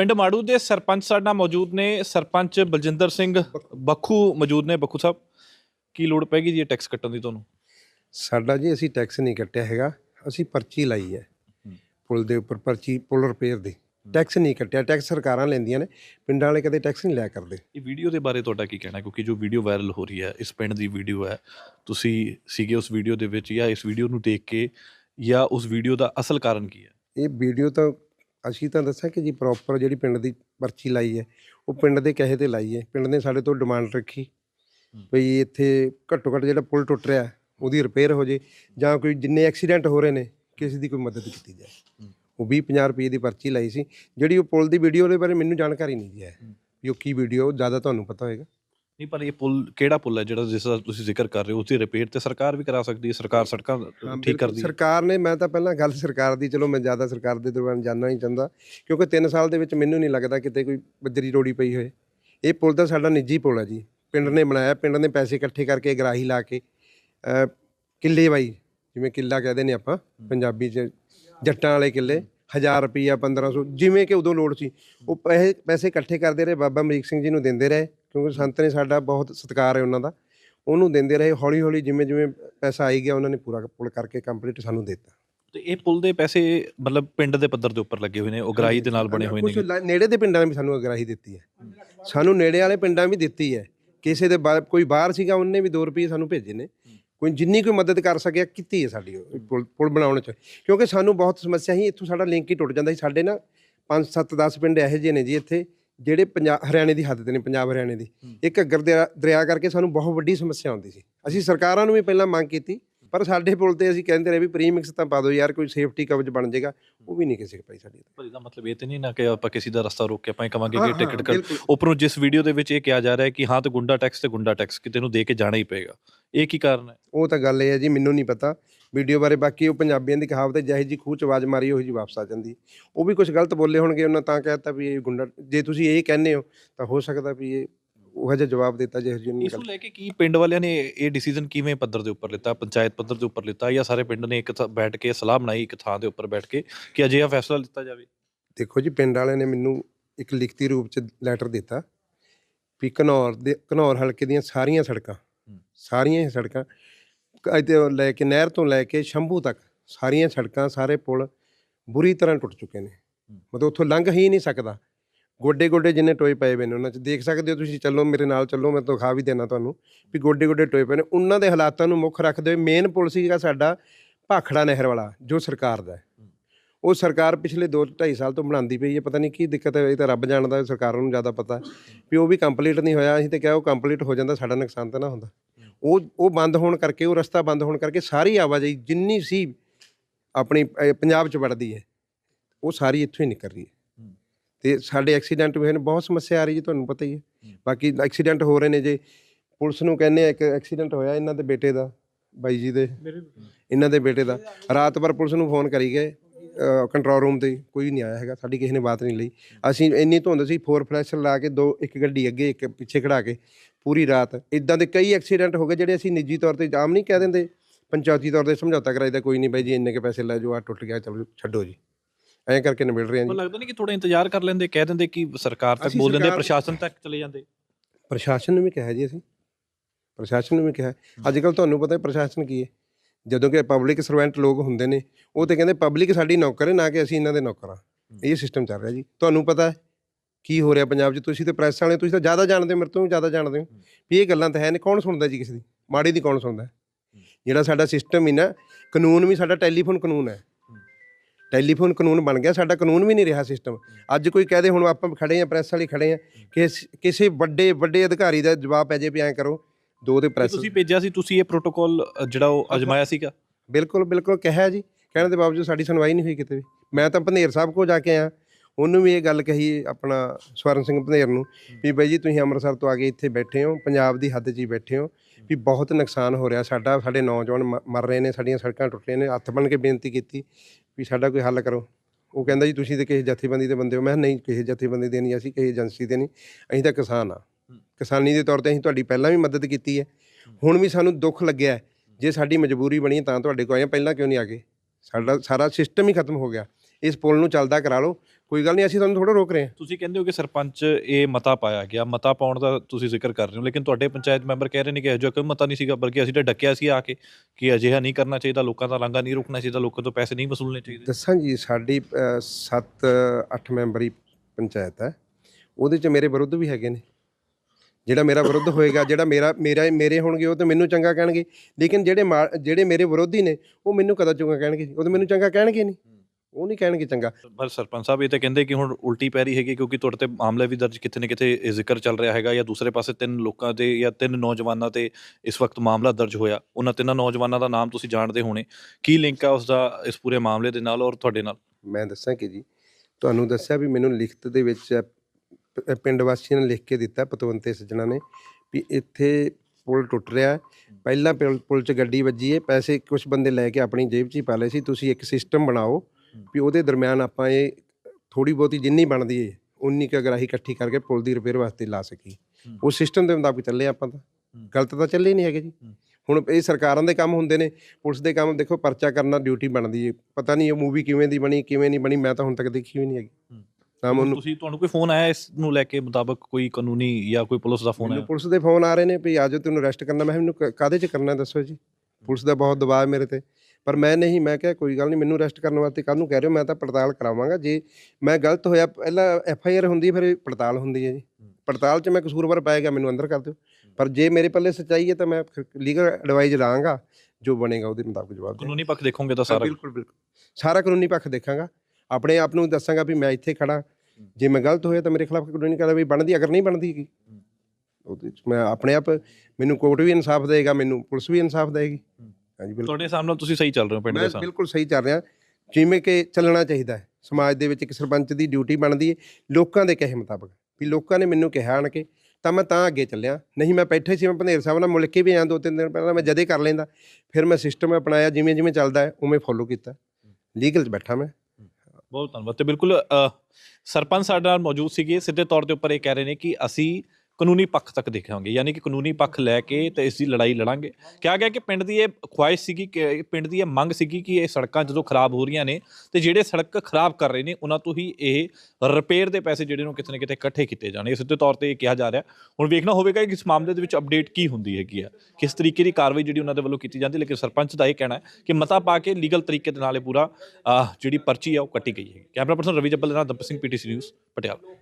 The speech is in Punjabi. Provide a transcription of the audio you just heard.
ਪਿੰਡ ਮਾੜੂ ਦੇ ਸਰਪੰਚ ਸਾਡੇ ਨਾਲ ਮੌਜੂਦ ਨੇ। ਸਰਪੰਚ ਬਲਜਿੰਦਰ ਸਿੰਘ ਬੱਖੂ ਮੌਜੂਦ ਨੇ। ਬੱਖੂ ਸਾਹਿਬ ਕੀ ਲੋੜ ਪੈਗੀ ਜੀ ਇਹ ਟੈਕਸ ਕੱਟਣ ਦੀ ਤੁਹਾਨੂੰ? ਸਾਡਾ ਜੀ ਅਸੀਂ ਟੈਕਸ ਨਹੀਂ ਕੱਟਿਆ ਹੈਗਾ। ਅਸੀਂ ਪਰਚੀ ਲਾਈ ਹੈ। ਪੁਲ ਦੇ ਉੱਪਰ ਪਰਚੀ ਪੁਲ ਰਿਪੇਅਰ ਦੀ। ਟੈਕਸ ਨਹੀਂ ਕੱਟਿਆ। ਟੈਕਸ ਸਰਕਾਰਾਂ ਲੈਂਦੀਆਂ ਨੇ। ਪਿੰਡਾਂ ਵਾਲੇ ਕਦੇ ਟੈਕਸ ਨਹੀਂ ਲਿਆ ਕਰਦੇ। ਇਹ ਵੀਡੀਓ ਦੇ ਬਾਰੇ ਤੁਹਾਡਾ ਕੀ ਕਹਿਣਾ? ਕਿਉਂਕਿ ਜੋ ਵੀਡੀਓ ਵਾਇਰਲ ਹੋ ਰਹੀ ਹੈ ਇਸ ਪਿੰਡ ਦੀ ਵੀਡੀਓ ਹੈ ਤੁਸੀਂ ਸੀਗੇ ਉਸ ਵੀਡੀਓ ਦੇ ਵਿੱਚ ਜਾਂ ਇਸ ਵੀਡੀਓ ਨੂੰ ਦੇਖ ਕੇ ਜਾਂ ਉਸ ਵੀਡੀਓ ਦਾ ਅਸਲ ਕਾਰਨ ਕੀ ਹੈ? ਇਹ ਵੀਡੀਓ ਤਾਂ ਅਸੀਂ ਤਾਂ ਦੱਸਿਆ ਕਿ ਜੀ ਪ੍ਰੋਪਰ ਜਿਹੜੀ ਪਿੰਡ ਦੀ ਪਰਚੀ ਲਾਈ ਹੈ ਉਹ ਪਿੰਡ ਦੇ ਕਹੇ ਤੇ ਲਾਈ ਹੈ। ਪਿੰਡ ਨੇ ਸਾਡੇ ਤੋਂ ਡਿਮਾਂਡ ਰੱਖੀ ਵੀ ਇੱਥੇ ਘੱਟੋ ਘੱਟ ਜਿਹੜਾ ਪੁਲ ਟੁੱਟ ਰਿਹਾ ਉਹਦੀ ਰਿਪੇਅਰ ਹੋ ਜੇ ਜਾਂ ਕੋਈ ਜਿੰਨੇ ਐਕਸੀਡੈਂਟ ਹੋ ਰਹੇ ਨੇ ਕਿਸੇ ਦੀ ਕੋਈ ਮਦਦ ਕੀਤੀ ਜਾਏ। ਉਹ 20 50 ਰੁਪਏ ਦੀ ਪਰਚੀ ਲਾਈ ਸੀ। ਜਿਹੜੀ ਉਹ ਪੁਲ ਦੀ ਵੀਡੀਓ ਦੇ ਬਾਰੇ ਮੈਨੂੰ ਜਾਣਕਾਰੀ ਨਹੀਂ ਹੈ। ਵੀ ਉਹ ਕੀ ਵੀਡੀਓ ਜ਼ਿਆਦਾ ਤੁਹਾਨੂੰ ਪਤਾ ਹੋਏਗਾ। ਨਹੀਂ ਪਰ ਇਹ ਪੁਲ ਕਿਹੜਾ ਪੁਲ ਹੈ ਜਿਹੜਾ ਜਿਸ ਦਾ ਤੁਸੀਂ ਜ਼ਿਕਰ ਕਰ ਰਹੇ ਹੋ? ਉਸ ਦੀ ਰਿਪੇਅਰ ਤੇ ਸਰਕਾਰ ਵੀ ਕਰਾ ਸਕਦੀ ਹੈ ਸਰਕਾਰ ਸੜਕਾਂ ਹਾਂ, ਠੀਕ। ਕਰਦੀ ਹੈ। ਸਰਕਾਰ ਨੇ ਮੈਂ ਤਾਂ ਪਹਿਲਾਂ ਗੱਲ ਸਰਕਾਰ ਦੀ ਚਲੋ ਮੈਂ ਜ਼ਿਆਦਾ ਸਰਕਾਰ ਦੇ ਦੌਰਾਨ ਜਾਣਨਾ ਨਹੀਂ ਚਾਹੁੰਦਾ ਕਿਉਂਕਿ 3 ਸਾਲ ਦੇ ਵਿੱਚ ਮੈਨੂੰ ਨਹੀਂ ਲੱਗਦਾ ਕਿਤੇ ਕੋਈ ਬੱਜਰੀ ਰੋੜੀ ਪਈ ਹੋਏ। ਇਹ ਪੁਲ ਤਾਂ ਸਾਡਾ ਨਿੱਜੀ ਪੁਲ ਹੈ ਜੀ। ਪਿੰਡ ਨੇ ਬਣਾਇਆ ਪਿੰਡ ਨੇ ਪੈਸੇ ਇਕੱਠੇ ਕਰਕੇ ਗਰਾਹੀ ਲਾ ਕੇ ਕਿੱਲੇ ਬਾਈ ਜਿਵੇਂ ਕਿੱਲਾ ਕਹਦੇ ਨੇ ਆਪਾਂ ਪੰਜਾਬੀ 'ਚ ਜੱਟਾਂ ਵਾਲੇ ਕਿੱਲੇ 1000 ਰੁਪਈਆ 1500 ਜਿਵੇਂ ਕਿ ਉਦੋਂ ਲੋੜ ਸੀ। ਉਹ ਪੈਸੇ ਪੈਸੇ ਇਕੱਠੇ ਕਰਦੇ ਰਹੇ ਬਾਬਾ ਅਮਰੀਕ ਸਿੰਘ ਜੀ ਨੂੰ ਦਿੰਦੇ ਰਹੇ। ਕਿਉਂਕਿ ਸੰਤ ਨੇ ਸਾਡਾ ਬਹੁਤ ਸਤਿਕਾਰ ਹੈ ਉਹਨਾਂ ਦਾ। ਉਹਨੂੰ ਦਿੰਦੇ ਰਹੇ ਹੌਲੀ ਹੌਲੀ ਜਿਵੇਂ ਜਿਵੇਂ ਪੈਸਾ ਆਈ ਗਿਆ ਉਹਨਾਂ ਨੇ ਪੂਰਾ ਪੁਲ ਕਰਕੇ ਕੰਪਲੀਟ ਸਾਨੂੰ ਦਿੱਤਾ। ਤੇ ਇਹ ਪੁਲ ਦੇ ਪੈਸੇ ਮਤਲਬ ਪਿੰਡ ਦੇ ਪੱਧਰ ਦੇ ਉੱਪਰ ਲੱਗੇ ਹੋਏ ਨੇ ਉਹ ਗਰਾਈ ਦੇ ਨਾਲ ਬਣੇ ਹੋਏ ਨੇ ਲ- ਨੇੜੇ ਦੇ ਪਿੰਡਾਂ ਨੇ ਵੀ ਸਾਨੂੰ ਅਗਰਾਹੀ ਦਿੱਤੀ ਹੈ। ਸਾਨੂੰ ਨੇੜੇ ਵਾਲੇ ਪਿੰਡਾਂ ਵੀ ਦਿੱਤੀ ਹੈ। ਕਿਸੇ ਦੇ ਕੋਈ ਬਾਹਰ ਸੀਗਾ ਉਹਨੇ ਵੀ 2 ਰੁਪਏ ਸਾਨੂੰ ਭੇਜੇ ਨੇ। ਕੋਈ ਜਿੰਨੀ ਕੋਈ ਮਦਦ ਕਰ ਸਕਿਆ ਕੀਤੀ ਹੈ ਸਾਡੀ ਪੁਲ ਬਣਾਉਣ ਚ। ਕਿਉਂਕਿ ਸਾਨੂੰ ਬਹੁਤ ਸਮੱਸਿਆ ਸੀ ਇੱਥੋਂ ਸਾਡਾ ਲਿੰਕ ਹੀ ਟੁੱਟ ਜਾਂਦਾ ਸੀ। ਸਾਡੇ ਨਾ 5 7 10 ਪਿੰਡ ਇਹੋ ਜਿਹੇ ਨੇ ਜੀ ਇੱਥੇ। ਜਿਹੜੇ ਪੰਜਾਬ ਹਰਿਆਣੇ ਦੀ ਹੱਦ ਤੇ ਨੇ ਪੰਜਾਬ ਹਰਿਆਣੇ ਦੀ। ਇੱਕ ਘੱਗਰ ਦਰਿਆ ਦਰਿਆ ਕਰਕੇ ਸਾਨੂੰ ਬਹੁਤ ਵੱਡੀ ਸਮੱਸਿਆ ਆਉਂਦੀ ਸੀ। ਅਸੀਂ ਸਰਕਾਰਾਂ ਨੂੰ ਵੀ ਪਹਿਲਾਂ ਮੰਗ ਕੀਤੀ ਪਰ ਸਾਡੇ ਪੁਲ ਤੇ ਅਸੀਂ ਕਹਿੰਦੇ ਰਹੇ ਵੀ ਪ੍ਰੀਮਿਕਸ ਤਾਂ ਪਾ ਦਿਓ ਯਾਰ ਕੋਈ ਸੇਫਟੀ ਕਵਚ ਬਣ ਜਾਏਗਾ ਉਹ ਵੀ ਨਹੀਂ ਕਿਸੇ ਕੋਲ ਪਾਈ ਸਾਡੀ ਪਰ ਇਹਦਾ ਮਤਲਬ ਇਹ ਤੇ ਨਹੀਂ ਨਾ ਕਿ ਆਪਾਂ ਕਿਸੇ ਦਾ ਰਸਤਾ ਰੋਕ ਕੇ ਆਪਾਂ ਇਹ ਕਵਾਂਗੇ ਕਿ ਟਿਕਟ ਕਰ। ਉੱਪਰੋਂ ਜਿਸ ਵੀਡੀਓ ਦੇ ਵਿੱਚ ਇਹ ਕਿਹਾ ਜਾ ਰਿਹਾ ਹੈ ਕਿ ਹਾਂ ਤੇ ਗੁੰਡਾ ਟੈਕਸ ਤੇ ਗੁੰਡਾ ਟੈਕਸ ਕਿਤੇ ਨੂੰ ਦੇ ਕੇ ਜਾਣਾ ਹੀ ਪਏਗਾ। ਇਹ ਕੀ ਕਾਰਨ ਹੈ? ਉਹ ਤਾਂ ਗੱਲ ਇਹ ਹੈ ਜੀ ਮੈਨੂੰ ਨਹੀਂ ਪਤਾ। ਵੀਡੀਓ ਬਾਰੇ ਬਾਕੀ ਉਹ ਪੰਜਾਬੀਆਂ ਦੀ ਕਹਾਵਤ ਹੈ ਜਿਹੇ ਜੀ ਖੂਹ ਚ ਆਵਾਜ਼ ਮਾਰੀ ਉਹੀ ਜੀ ਵਾਪਸ ਆ ਜਾਂਦੀ। ਉਹ ਵੀ ਕੁਝ ਗਲਤ ਬੋਲੇ ਹੋਣਗੇ ਉਹਨਾਂ ਤਾਂ ਕਹਿਤਾ ਵੀ ਇਹ ਗੁੰਡਾ ਜੇ ਤੁਸੀਂ ਇਹ ਕਹਿੰਦੇ ਹੋ ਤਾਂ ਹੋ ਸਕਦਾ ਵੀ ਇਹ ਉਹ ਜਿਹਾ ਜਵਾਬ ਦਿੱਤਾ ਜਿਹੋ ਜਿਹੀ ਇਸ ਨੂੰ ਲੈ ਕੇ ਕੀ ਪਿੰਡ ਵਾਲਿਆਂ ਨੇ ਇਹ ਡਿਸੀਜਨ ਕਿਵੇਂ ਪੱਧਰ ਦੇ ਉੱਪਰ ਲਿੱਤਾ ਪੰਚਾਇਤ ਪੱਧਰ ਦੇ ਉੱਪਰ ਲਿੱਤਾ ਜਾਂ ਸਾਰੇ ਪਿੰਡ ਨੇ ਇੱਕ ਥਾਂ ਬੈਠ ਕੇ ਸਲਾਹ ਬਣਾਈ ਇੱਕ ਥਾਂ ਦੇ ਉੱਪਰ ਬੈਠ ਕੇ ਕਿ ਅਜਿਹਾ ਫੈਸਲਾ ਲਿੱਤਾ ਜਾਵੇ? ਦੇਖੋ ਜੀ ਪਿੰਡ ਵਾਲਿਆਂ ਨੇ ਮੈਨੂੰ ਇੱਕ ਲਿਖਤੀ ਰੂਪ ਚ ਲੈਟਰ ਦਿੱਤਾ ਵੀ ਘਨੌਰ ਦੇ ਘਨੌਰ ਹਲਕੇ ਦੀਆਂ ਸਾਰੀਆਂ ਸੜਕਾਂ ਸਾਰੀਆਂ ਹੀ ਸੜਕਾਂ ਇੱਥੇ ਉਹ ਲੈ ਕੇ ਨਹਿਰ ਤੋਂ ਲੈ ਕੇ ਸ਼ੰਭੂ ਤੱਕ ਸਾਰੀਆਂ ਸੜਕਾਂ ਸਾਰੇ ਪੁਲ ਬੁਰੀ ਤਰ੍ਹਾਂ ਟੁੱਟ ਚੁੱਕੇ ਨੇ। ਮਤਲਬ ਉੱਥੋਂ ਲੰਘ ਹੀ ਨਹੀਂ ਸਕਦਾ। ਗੋਡੇ ਗੋਡੇ ਜਿੰਨੇ ਟੋਏ ਪਏ ਹੋਏ ਨੇ ਉਹਨਾਂ 'ਚ। ਦੇਖ ਸਕਦੇ ਹੋ ਤੁਸੀਂ ਚੱਲੋ ਮੇਰੇ ਨਾਲ ਚੱਲੋ ਮੈਂ ਦਿਖਾ ਵੀ ਦੇਣਾ ਤੁਹਾਨੂੰ ਵੀ ਗੋਡੇ ਗੋਡੇ ਟੋਏ ਪਏ ਨੇ। ਉਹਨਾਂ ਦੇ ਹਾਲਾਤਾਂ ਨੂੰ ਮੁੱਖ ਰੱਖਦੇ ਹੋਏ ਮੇਨ ਪੁਲ ਸੀਗਾ ਸਾਡਾ ਭਾਖੜਾ ਨਹਿਰ ਵਾਲਾ ਜੋ ਸਰਕਾਰ ਦਾ ਉਹ ਸਰਕਾਰ ਪਿਛਲੇ 2 2.5 ਸਾਲ ਤੋਂ ਬਣਾਉਂਦੀ ਪਈ ਹੈ। ਪਤਾ ਨਹੀਂ ਕੀ ਦਿੱਕਤ ਹੈ ਇਹ ਤਾਂ ਰੱਬ ਜਾਣਦਾ ਹੈ, ਸਰਕਾਰ ਨੂੰ ਜ਼ਿਆਦਾ ਪਤਾ ਵੀ ਉਹ ਵੀ ਕੰਪਲੀਟ ਨਹੀਂ ਹੋਇਆ। ਅਸੀਂ ਤੇ ਕਿਹਾ ਉਹ ਕੰਪਲੀਟ ਹੋ ਜਾਂਦਾ ਸਾਡਾ ਨੁਕਸਾਨ ਤਾਂ ਨਾ ਹੁੰਦਾ। ਉਹ ਉਹ ਬੰਦ ਹੋਣ ਕਰਕੇ ਉਹ ਰਸਤਾ ਬੰਦ ਹੋਣ ਕਰਕੇ ਸਾਰੀ ਆਵਾਜਾਈ ਜਿੰਨੀ ਸੀ ਆਪਣੀ ਪੰਜਾਬ 'ਚ ਵੜਦੀ ਹੈ ਉਹ ਸਾਰੀ ਇੱਥੋਂ ਹੀ ਨਿਕਲ ਰਹੀ ਹੈ। ਤੇ ਸਾਡੇ ਐਕਸੀਡੈਂਟ ਵੀ ਹੋਏ ਨੇ ਬਹੁਤ ਸਮੱਸਿਆ ਆ ਰਹੀ ਜੀ ਤੁਹਾਨੂੰ ਪਤਾ ਹੀ ਹੈ। ਬਾਕੀ ਐਕਸੀਡੈਂਟ ਹੋ ਰਹੇ ਨੇ ਜੇ ਪੁਲਿਸ ਨੂੰ ਕਹਿੰਦੇ ਆ ਇੱਕ ਐਕਸੀਡੈਂਟ ਹੋਇਆ ਇਹਨਾਂ ਦੇ ਬੇਟੇ ਦਾ ਬਾਈ ਜੀ ਦੇ। ਇਹਨਾਂ ਦੇ ਬੇਟੇ ਦਾ। ਰਾਤ ਭਰ ਪੁਲਿਸ ਨੂੰ ਫੋਨ ਕਰੀ ਗਏ ਕੰਟਰੋਲ ਰੂਮ ਤੇ ਕੋਈ ਨਹੀਂ ਆਇਆ ਹੈਗਾ ਸਾਡੀ ਕਿਸੇ ਨੇ ਬਾਤ ਨਹੀਂ ਲਈ। ਅਸੀਂ ਇੰਨੀ ਧੁੰਦ ਸੀ ਫੋਰ ਫਲੈਸ਼ ਲਾ ਕੇ ਦੋ ਇੱਕ ਗੱਡੀ ਅੱਗੇ ਇੱਕ ਪਿੱਛੇ ਖੜਾ ਕੇ ਪੂਰੀ ਰਾਤ। ਇਦਾਂ ਦੇ ਕਈ ਐਕਸੀਡੈਂਟ ਹੋ ਗਏ ਜਿਹੜੇ ਅਸੀਂ ਨਿੱਜੀ ਤੌਰ ਤੇ ਆਮ ਨਹੀਂ ਕਹਿ ਦਿੰਦੇ। ਪੰਚਾਇਤੀ ਤੌਰ ਤੇ ਸਮਝੌਤਾ ਕਰਾਈਦਾ ਕੋਈ ਨਹੀਂ ਬਾਈ ਜੀ ਇੰਨੇ ਕੇ ਪੈਸੇ ਲੈ ਜਾਓ ਆ ਟੁੱਟ ਗਿਆ ਚਲੋ ਛੱਡੋ ਜੀ। ਐਂ ਕਰਕੇ ਨਿਬੜ ਰਹੇ ਮੈਨੂੰ ਜੀ। ਲੱਗਦਾ ਨਹੀਂ ਕਿ ਥੋੜਾ ਇੰਤਜ਼ਾਰ ਕਰ ਲੈਂਦੇ ਕਹਿ ਦਿੰਦੇ ਕਿ ਸਰਕਾਰ ਤੱਕ ਬੋਲ ਦਿੰਦੇ ਪ੍ਰਸ਼ਾਸਨ ਤੱਕ ਚਲੇ ਜਾਂਦੇ। ਪ੍ਰਸ਼ਾਸਨ ਨੂੰ ਵੀ ਕਿਹਾ ਜੀ ਅਸੀਂ। ਪ੍ਰਸ਼ਾਸਨ ਨੂੰ ਵੀ ਕਿਹਾ। ਅੱਜ ਕੱਲ ਤੁਹਾਨੂੰ ਪਤਾ ਹੈ ਪ੍ਰਸ਼ਾਸਨ ਕੀ ਹੈ? ਜਦੋਂ ਕਿ ਪਬਲਿਕ ਸਰਵੈਂਟ ਲੋਕ ਹੁੰਦੇ ਨੇ ਉਹ ਤੇ ਕਹਿੰਦੇ ਪਬਲਿਕ ਸਾਡੀ ਨੌਕਰ ਹੈ ਨਾ ਕਿ ਅਸੀਂ ਇਹਨਾਂ ਦੇ ਨੌਕਰ। ਹਾਂ। ਇਹ ਸਿਸਟਮ ਚੱਲ ਰਿਹਾ ਜੀ। ਤੁਹਾਨੂੰ ਪਤਾ ਹੈ ਕੀ ਹੋ ਰਿਹਾ ਪੰਜਾਬ 'ਚ? ਤੁਸੀਂ ਤੇ ਪ੍ਰੈਸ ਵਾਲੇ ਤੁਸੀਂ ਤਾਂ ਜ਼ਿਆਦਾ ਜਾਣਦੇ ਮੇਰੇ ਤੋਂ ਵੀ ਜ਼ਿਆਦਾ ਜਾਣਦੇ ਹੋ। ਵੀ ਇਹ ਗੱਲਾਂ ਤਾਂ ਹੈ ਨਹੀਂ ਕੌਣ ਸੁਣਦਾ ਜੀ ਕਿਸੇ ਦੀ? ਮਾੜੀ ਦੀ ਕੌਣ ਸੁਣਦਾ? ਜਿਹੜਾ ਸਾਡਾ ਸਿਸਟਮ ਹੀ ਨਾ ਕਾਨੂੰਨ ਵੀ ਸਾਡਾ ਟੈਲੀਫੋਨ ਕਾਨੂੰਨ ਹੈ। ਟੈਲੀਫੋਨ ਕਾਨੂੰਨ ਬਣ ਗਿਆ ਸਾਡਾ ਕਾਨੂੰਨ ਵੀ ਨਹੀਂ ਰਿਹਾ ਸਿਸਟਮ ਅੱਜ ਕੋਈ ਕਹਦੇ ਹੁਣ ਆਪਾਂ ਖੜੇ ਆ ਪ੍ਰੈਸ ਵਾਲੇ ਖੜੇ ਆ ਕਿਸ ਕਿਸੇ ਵੱਡੇ ਵੱਡੇ ਅਧਿਕਾਰੀ ਦਾ ਜਵਾਬ ਪੈ ਜੇ ਵੀ ਐਂ ਕਰੋ ਦੋ ਦੇ ਪ੍ਰੈਸ ਤੁਸੀਂ ਭੇਜਿਆ ਸੀ ਤੁਸੀਂ ਇਹ ਪ੍ਰੋਟੋਕਾਲ ਜਿਹੜਾ ਉਹ ਅਜਮਾਇਆ ਸੀਗਾ? ਬਿਲਕੁਲ ਬਿਲਕੁਲ ਕਿਹਾ ਜੀ। ਕਹਿਣ ਦੇ ਬਾਵਜੂਦ ਸਾਡੀ ਸੁਣਵਾਈ ਨਹੀਂ ਹੋਈ ਕਿਤੇ ਵੀ। ਮੈਂ ਤਾਂ ਭਨੇਰ ਸਾਹਿਬ ਕੋਲ ਜਾ ਕੇ ਆਇਆ। ਉਹਨੂੰ ਵੀ ਇਹ ਗੱਲ ਕਹੀ ਆਪਣਾ ਸਵਰਨ ਸਿੰਘ ਭਨੇਰ ਨੂੰ ਵੀ ਬਾਈ ਜੀ ਤੁਸੀਂ ਅੰਮ੍ਰਿਤਸਰ ਤੋਂ ਆ ਕੇ ਇੱਥੇ ਬੈਠੇ ਹੋ ਪੰਜਾਬ ਦੀ ਹੱਦ 'ਚ ਹੀ ਬੈਠੇ ਹੋ ਵੀ ਬਹੁਤ ਨੁਕਸਾਨ ਹੋ ਰਿਹਾ ਸਾਡਾ ਸਾਡੇ ਨੌਜਵਾਨ ਮਰ ਰਹੇ ਨੇ ਸਾਡੀਆਂ ਸੜਕਾਂ ਟੁੱਟ ਰਹੀਆਂ ਨੇ ਹੱਥ ਬਣ ਕੇ ਬੇਨਤੀ ਕੀਤੀ ਵੀ ਸਾਡਾ ਕੋਈ ਹੱਲ ਕਰੋ। ਉਹ ਕਹਿੰਦਾ ਜੀ ਤੁਸੀਂ ਤੇ ਕਿਸੇ ਜਥੇਬੰਦੀ ਦੇ ਬੰਦੇ ਹੋ। ਮੈਂ ਨਹੀਂ ਕਿਸੇ ਜਥੇਬੰਦੀ ਦੇ ਨਹੀਂ ਅਸੀਂ ਕਿਸੇ ਏਜੰਸੀ ਦੇ ਨਹੀਂ। ਅਸੀਂ ਤਾਂ ਕਿਸਾਨ ਆ ਕਿਸਾਨੀ ਦੇ ਤੌਰ ਤੇ ਅਸੀਂ ਤੁਹਾਡੀ ਪਹਿਲਾਂ ਵੀ ਮਦਦ ਕੀਤੀ ਹੈ। ਹੁਣ ਵੀ ਸਾਨੂੰ ਦੁੱਖ ਲੱਗਿਆ। ਜੇ ਸਾਡੀ ਮਜਬੂਰੀ ਬਣੀ ਤਾਂ ਤੁਹਾਡੇ ਕੋਲ ਆਏ ਪਹਿਲਾਂ ਕਿਉਂ ਨਹੀਂ ਆ ਗਏ? ਸਾਡਾ ਸਾਰਾ ਸਿਸਟਮ ਹੀ ਖਤਮ ਹੋ ਗਿਆ। ਇਸ ਪੁਲ ਨੂੰ ਚੱਲਦਾ ਕਰਾ ਲਓ। ਕੋਈ ਗੱਲ ਨਹੀਂ ਅਸੀਂ ਤੁਹਾਨੂੰ ਥੋੜਾ ਰੋਕ ਰਹੇ ਹਾਂ। ਤੁਸੀਂ ਕਹਿੰਦੇ ਹੋ ਕਿ ਸਰਪੰਚ ਇਹ ਮਤਾ ਪਾਇਆ ਗਿਆ। ਮਤਾ ਪਾਉਣ ਦਾ ਤੁਸੀਂ ਜ਼ਿਕਰ ਕਰ ਰਹੇ ਹੋ ਲੇਕਿਨ ਤੁਹਾਡੇ ਪੰਚਾਇਤ ਮੈਂਬਰ ਕਹਿ ਰਹੇ ਨੇ ਕਿ ਇਹੋ ਜਿਹਾ ਕੋਈ ਮਤਾ ਨਹੀਂ ਸੀਗਾ ਬਲਕਿ ਅਸੀਂ ਤਾਂ ਡੱਕਿਆ ਸੀ ਆ ਕੇ ਕਿ ਅਜਿਹਾ ਨਹੀਂ ਕਰਨਾ ਚਾਹੀਦਾ ਲੋਕਾਂ ਦਾ ਲਾਂਘਾ ਨਹੀਂ ਰੁਕਣਾ ਚਾਹੀਦਾ ਲੋਕਾਂ ਤੋਂ ਪੈਸੇ ਨਹੀਂ ਵਸੂਲਣੇ ਚਾਹੀਦੇ। ਦੱਸਾਂ ਜੀ ਸਾਡੀ 7-8 ਮੈਂਬਰੀ ਪੰਚਾਇਤ ਹੈ ਉਹਦੇ ਚ ਮੇਰੇ ਵਿਰੁੱਧ ਵੀ ਹੈਗੇ ਨੇ। ਜਿਹੜਾ ਮੇਰਾ ਵਿਰੁੱਧ ਹੋਏਗਾ ਜਿਹੜਾ ਮੇਰਾ ਮੇਰਾ ਮੇਰੇ ਹੋਣਗੇ ਉਹ ਤਾਂ ਮੈਨੂੰ ਚੰਗਾ ਕਹਿਣਗੇ ਲੇਕਿਨ ਜਿਹੜੇ ਜਿਹੜੇ ਮੇਰੇ ਵਿਰੋਧੀ ਨੇ ਉਹ ਮੈਨੂੰ ਕਦਾ ਚੰਗਾ ਕਹਿਣਗੇ ਉਹ ਤਾਂ ਮੈਨੂੰ ਚੰਗਾ ਕਹਿਣਗੇ ਨਹੀਂ ਉਹ ਨਹੀਂ ਕਹਿਣਗੇ ਚੰਗਾ। ਪਰ ਸਰਪੰਚ ਸਾਹਿਬ ਇਹ ਤਾਂ ਕਹਿੰਦੇ ਕਿ ਹੁਣ ਉਲਟੀ ਪੈ ਰਹੀ ਹੈਗੀ ਕਿਉਂਕਿ ਤੁਹਾਡੇ ਤੇ ਮਾਮਲਾ ਵੀ ਦਰਜ ਕਿਤੇ ਨਾ ਕਿਤੇ ਇਹ ਜ਼ਿਕਰ ਚੱਲ ਰਿਹਾ ਹੈਗਾ ਜਾਂ ਦੂਸਰੇ ਪਾਸੇ ਤਿੰਨ ਲੋਕਾਂ ਤੇ ਜਾਂ ਤਿੰਨ ਨੌਜਵਾਨਾਂ ਤੇ ਇਸ ਵਕਤ ਮਾਮਲਾ ਦਰਜ ਹੋਇਆ। ਉਹਨਾਂ ਤਿੰਨਾਂ ਨੌਜਵਾਨਾਂ ਦਾ ਨਾਮ ਤੁਸੀਂ ਜਾਣਦੇ ਹੋਣੇ। ਕੀ ਲਿੰਕ ਹੈ ਉਸ ਦਾ ਇਸ ਪੂਰੇ ਮਾਮਲੇ ਦੇ ਨਾਲ ਔਰ ਤੁਹਾਡੇ ਨਾਲ? ਮੈਂ ਦੱਸਾਂ ਕਿ ਜੀ ਤੁਹਾਨੂੰ ਦੱਸਿਆ ਵੀ ਮੈਨੂੰ ਲਿਖਤ ਦੇ ਵਿੱਚ ਪਿੰਡ ਵਾਸੀਆਂ ਨੇ ਲਿਖ ਕੇ ਦਿੱਤਾ ਪਤਵੰਤੇ ਸੱਜਣਾ ਨੇ ਵੀ ਇੱਥੇ ਪੁਲ ਟੁੱਟ ਰਿਹਾ। ਪਹਿਲਾਂ ਪੁਲ ਪੁਲ 'ਚ ਗੱਡੀ ਵੱਜੀ ਹੈ ਪੈਸੇ ਕੁਝ ਬੰਦੇ ਲੈ ਕੇ ਆਪਣੀ ਜੇਬ 'ਚ ਹੀ ਪਾ ਲਏ ਸੀ। ਤੁਸੀਂ ਇੱਕ ਸਿਸਟਮ ਬਣਾਓ ਵੀ ਉਹਦੇ ਦਰਮਿਆਨ ਆਪਾਂ ਇਹ ਥੋੜੀ ਬਹੁਤੀ ਜਿੰਨੀ ਬਣਦੀ ਹੈ ਉਨੀ ਕੁ ਅਗਰ ਅਸੀਂ ਇਕੱਠੀ ਕਰਕੇ ਪੁਲ ਦੀ ਰਿਪੇਅਰ ਵਾਸਤੇ ਲਾ ਸਕੀਏ। ਹੂੰ। ਉਹ ਸਿਸਟਮ ਦੇ ਮੁਤਾਬਿਕ ਚੱਲੇ ਆਪਾਂ ਤਾਂ। ਗਲਤ ਤਾਂ ਚੱਲੇ ਨਹੀਂ ਹੈਗੇ ਜੀ। ਹੁਣ ਇਹ ਸਰਕਾਰਾਂ ਦੇ ਕੰਮ ਹੁੰਦੇ ਨੇ ਪੁਲਿਸ ਦੇ ਕੰਮ ਦੇਖੋ ਪਰਚਾ ਕਰਨਾ ਡਿਊਟੀ ਬਣਦੀ ਹੈ ਪਤਾ ਨਹੀਂ ਇਹ ਮੂਵੀ ਕਿਵੇਂ ਦੀ ਬਣੀ ਕਿਵੇਂ ਨਹੀਂ ਬਣੀ ਮੈਂ ਤਾਂ ਹੁਣ ਤੱਕ ਦੇਖੀ ਵੀ ਨਹੀਂ ਹੈਗੀ। ਤਾਂ ਮੈਨੂੰ ਤੁਸੀਂ ਤੁਹਾਨੂੰ ਕੋਈ ਫੋਨ ਆਇਆ ਇਸ ਨੂੰ ਲੈ ਕੇ ਮੁਤਾਬਕ ਕੋਈ ਕਾਨੂੰਨੀ ਜਾਂ ਕੋਈ ਪੁਲਿਸ ਦਾ ਫੋਨ ਆਇਆ? ਪੁਲਿਸ ਦੇ ਫੋਨ ਆ ਰਹੇ ਨੇ ਵੀ ਆਜੋ ਤੈਨੂੰ ਅਰੈਸਟ ਕਰਨਾ। ਮੈਂ ਮੈਨੂੰ ਕ- ਕਾਹਦੇ ਚ ਕਰਨਾ ਦੱਸੋ ਜੀ? ਪੁਲਿਸ ਦਾ ਬਹੁਤ ਦਬਾਅ ਮੇਰੇ ਤੇ। ਪਰ ਮੈਂ ਨਹੀਂ ਮੈਂ ਕਿਹਾ ਕੋਈ ਗੱਲ ਨਹੀਂ ਮੈਨੂੰ ਅਰੈਸਟ ਕਰਨ ਵਾਸਤੇ ਕੱਲ ਨੂੰ ਕਹਿ ਰਹੇ ਹੋ ਮੈਂ ਤਾਂ ਪੜਤਾਲ ਕਰਾਵਾਂਗਾ। ਜੇ ਮੈਂ ਗਲਤ ਹੋਇਆ ਪਹਿਲਾਂ ਐਫ ਆਈ ਆਰ ਹੁੰਦੀ ਫਿਰ ਪੜਤਾਲ ਹੁੰਦੀ ਹੈ ਜੀ। ਪੜਤਾਲ 'ਚ ਮੈਂ ਕਸੂਰਵਾਰ ਪਾਏਗਾ ਮੈਨੂੰ ਅੰਦਰ ਕਰ ਦਿਓ। ਪਰ ਜੇ ਮੇਰੇ ਪੱਲੇ ਸੱਚਾਈ ਹੈ ਤਾਂ ਮੈਂ ਲੀਗਲ ਐਡਵਾਈਜ਼ ਲਾਂਗਾ ਜੋ ਬਣੇਗਾ ਉਹਦੇ ਮੁਤਾਬਕ ਜਵਾਬ ਦੇ ਕਾਨੂੰਨੀ ਪੱਖ ਦੇਖੋਗੇ ਤਾਂ ਸਾਰਾ ਬਿਲਕੁਲ ਬਿਲਕੁਲ। ਸਾਰਾ ਕਾਨੂੰਨੀ ਪੱਖ ਦੇਖਾਂਗਾ। ਆਪਣੇ ਆਪ ਨੂੰ ਦੱਸਾਂਗਾ ਵੀ ਮੈਂ ਇੱਥੇ ਖੜਾ ਜੇ ਮੈਂ ਗਲਤ ਹੋਇਆ ਤਾਂ ਮੇਰੇ ਖਿਲਾਫ ਕਾਨੂੰਨੀ ਕਾਰਵਾਈ ਬਣਦੀ ਅਗਰ ਨਹੀਂ ਬਣਦੀ ਹੈਗੀ। ਉਹਦੇ 'ਚ ਮੈਂ ਆਪਣੇ ਆਪ ਮੈਨੂੰ ਕੋਰਟ ਵੀ ਇਨਸਾਫ ਦੇਗਾ ਮੈਨੂੰ ਪੁਲਿਸ ਵੀ ਇਨਸਾਫ ਦੇਗੀ ਹਾਂਜੀ ਬਿਲਕੁਲ। ਤੁਹਾਡੇ ਹਿਸਾਬ ਨਾਲ ਤੁਸੀਂ ਸਹੀ ਚੱਲ ਰਹੇ ਹੋ ਪਿੰਡ ਦੇ ਮੈਂ ਸਾਹਮਣੇ ਬਿਲਕੁਲ ਸਹੀ ਚੱਲ ਰਿਹਾ। ਜਿਵੇਂ ਕਿ ਚੱਲਣਾ ਚਾਹੀਦਾ ਹੈ। ਸਮਾਜ ਦੇ ਵਿੱਚ ਇੱਕ ਸਰਪੰਚ ਦੀ ਡਿਊਟੀ ਬਣਦੀ ਹੈ। ਲੋਕਾਂ ਦੇ ਕਹੇ ਮੁਤਾਬਕ ਵੀ ਲੋਕਾਂ ਨੇ ਮੈਨੂੰ ਕਿਹਾ ਆਣ ਕੇ ਤਾਂ ਮੈਂ ਤਾਂ ਅੱਗੇ ਚੱਲਿਆ। ਨਹੀਂ ਮੈਂ ਬੈਠੇ ਸੀ ਮੈਂ ਭੰਦੇਰ ਸਾਹਿਬ ਨਾਲ ਮੁੜ ਕੇ ਵੀ ਆਇਆ ਦੋ ਤਿੰਨ ਦਿਨ ਪਹਿਲਾਂ ਮੈਂ ਜਦੇ ਕਰ ਲੈਂਦਾ। ਫਿਰ ਮੈਂ ਸਿਸਟਮ ਅਪਣਾਇਆ ਜਿਵੇਂ ਜਿਵੇਂ ਚੱਲਦਾ ਹੈ ਉਵੇਂ ਫੋਲੋ ਕੀਤਾ। ਲੀਗਲ 'ਚ ਬੈਠਾ ਮੈਂ। ਬਹੁਤ ਧੰਨਵਾਦ। ਤੇ ਬਿਲਕੁਲ ਅ, ਸਰਪੰਚ ਸਾਡੇ ਨਾਲ ਮੌਜੂਦ ਸੀਗੇ। ਸਿੱਧੇ ਤੌਰ ਤੇ ਉੱਪਰ ਇਹ ਕਹਿ ਰਹੇ ਨੇ ਕਿ ਅਸੀਂ ਕਾਨੂੰਨੀ ਪੱਖ ਤੱਕ ਦੇਖਾਂਗੇ ਯਾਨੀ ਕਿ ਕਾਨੂੰਨੀ ਪੱਖ ਲੈ ਕੇ ਤੇ ਇਸ ਦੀ ਲੜਾਈ ਲੜਾਂਗੇ। ਕਿਹਾ ਗਿਆ ਕਿ ਪਿੰਡ ਦੀ ਇਹ ਖੁਆਇਸ਼ ਸੀਗੀ ਕਿ, ਪਿੰਡ ਦੀ ਇਹ ਮੰਗ ਸੀਗੀ ਕਿ ਇਹ ਸੜਕਾਂ ਜਦੋਂ ਖਰਾਬ ਹੋ ਰਹੀਆਂ ਨੇ ਤੇ ਜਿਹੜੇ ਸੜਕ ਖਰਾਬ ਕਰ ਰਹੇ ਨੇ, ਉਹਨਾਂ ਤੋਂ ਹੀ ਇਹ ਰਿਪੇਅਰ ਦੇ ਪੈਸੇ ਜਿਹੜੇ ਨੂੰ ਕਿਤੇ ਨਾ ਕਿਤੇ ਇਕੱਠੇ ਕੀਤੇ ਜਾਣੇ। ਸਿੱਧੇ ਤੌਰ ਤੇ ਇਹ ਕਿਹਾ ਜਾ ਰਿਹਾ। ਹੁਣ ਵੇਖਣਾ ਹੋਵੇਗਾ ਕਿ ਇਸ ਮਾਮਲੇ ਦੇ ਵਿੱਚ ਅਪਡੇਟ ਕੀ ਹੁੰਦੀ ਹੈਗੀ ਆ, ਕਿਸ ਤਰੀਕੇ ਦੀ ਕਾਰਵਾਈ ਜਿਹੜੀ ਉਹਨਾਂ ਦੇ ਵੱਲੋਂ ਕੀਤੀ ਜਾਂਦੀ ਲੇਕਿਨ ਸਰਪੰਚ ਦਾ ਇਹ ਕਹਿਣਾ ਹੈ ਕਿ ਮਤਾ ਪਾ ਕੇ ਲੀਗਲ ਤਰੀਕੇ ਦੇ ਨਾਲ ਇਹ ਪੂਰਾ ਜਿਹੜੀ ਪਰਚੀ ਆ ਉਹ ਕੱਟੀ ਗਈ ਹੈ ਕੈਮਰਾ ਪਰਸਨ ਰਵੀ ਜੱਬਲ ਦੇ ਨਾਲ ਦੰਪ ਸਿੰਘ ਪੀਟੀਸੀ ਨਿਊਜ਼ ਪਟਿਆਲਾ।